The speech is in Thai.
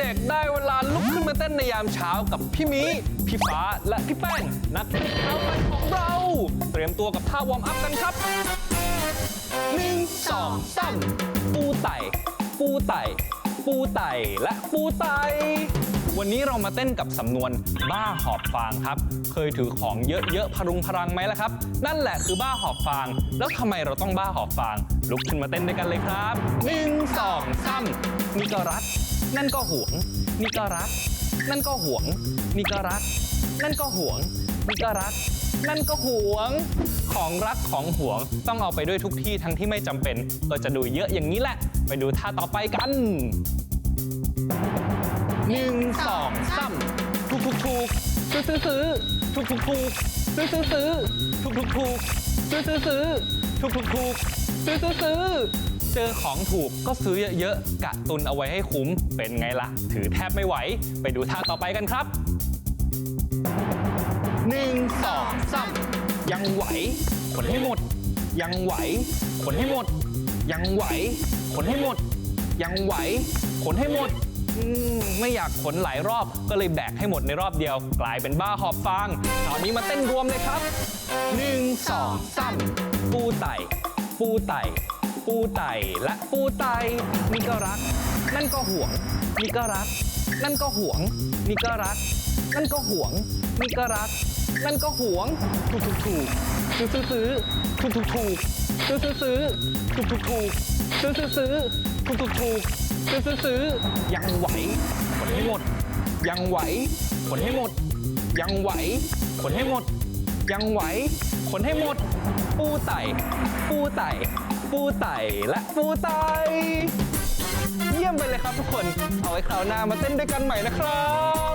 เด็กๆ ได้เวลาลุกขึ้นมาเต้นในยามเช้ากับพี่มี พี่ฟ้า และพี่แป้ง นักเต้นเท้ากันของเรา เตรียมตัวกับท่าวอร์มอัพกันครับหนึ่งสองสามปูไต่ ปูไต่ ปูไต่และปูไต่วันนี้เรามาเต้นกับสำนวนบ้าหอบฟางครับ เคยถือของเยอะๆพรุงพรังไหมล่ะครับ นั่นแหละคือบ้าหอบฟาง แล้วทำไมเราต้องบ้าหอบฟาง ลุกขึ้นมาเต้นด้วยกันเลยครับหนึ่งสองสามนี่ก็รัก นั่นก็หวง นี่ก็รัก นั่นก็หวง นี่ก็รัก นั่นก็หวง นี่ก็รัก นั่นก็หวง ของรักของหวง ต้องเอาไปด้วยทุกที่ทั้งที่ไม่จำเป็น ก็จะดูเยอะอย่างนี้แหละ ไปดูท่าต่อไปกันหนึ่งสองสามถูกถูกถูกซื้อซื้อซื้อถูกถูกถูกซื้อซื้อซื้อถูกถูกถูกซื้อซื้อซื้อถูกถูกถูกซื้อซื้อซื้อ เจอของถูกก็ซื้อเยอะๆกะตุนเอาไว้ให้คุ้ม เป็นไงล่ะ ถือแทบไม่ไหว ไปดูท่าต่อไปกันครับหนึ่งสองสามยังไหว ขนให้หมด ยังไหว ขนให้หมด ยังไหว ขนให้หมด ยังไหว ขนให้หมดอืมไม่อยากขนหลายรอบก็เลยแบกให้หมดในรอบเดียว กลายเป็นบ้าหอบฟางคราวนี้มาเต้นรวมเลยครับหนึ่งสองสามปูไต่ ปูไต่ ปูไต่และปูไต่นี่ก็รัก นั่นก็ห่วง นี่ก็รัก นั่นก็ห่วง นี่ก็รัก นั่นก็ห่วง นี่ก็รัก นั่นก็ห่วง ถูกถูกถูกซื้อซื้อซื้อถูกถูกถูกซื้อซื้อซื้อถูกถูกถูกซื้อซื้อซื้อถูกถูกถูกซื้อซื้อซื้อยังไหวขนให้หมด ยังไหวขนให้หมด ยังไหวขนให้หมด ยังไหวขนให้หมด ปูไต่ ปูไต่ ฟูไตและฟูไต เยี่ยมไปเลยครับทุกคน เอาไว้คราวหน้ามาเต้นด้วยกันใหม่นะครับ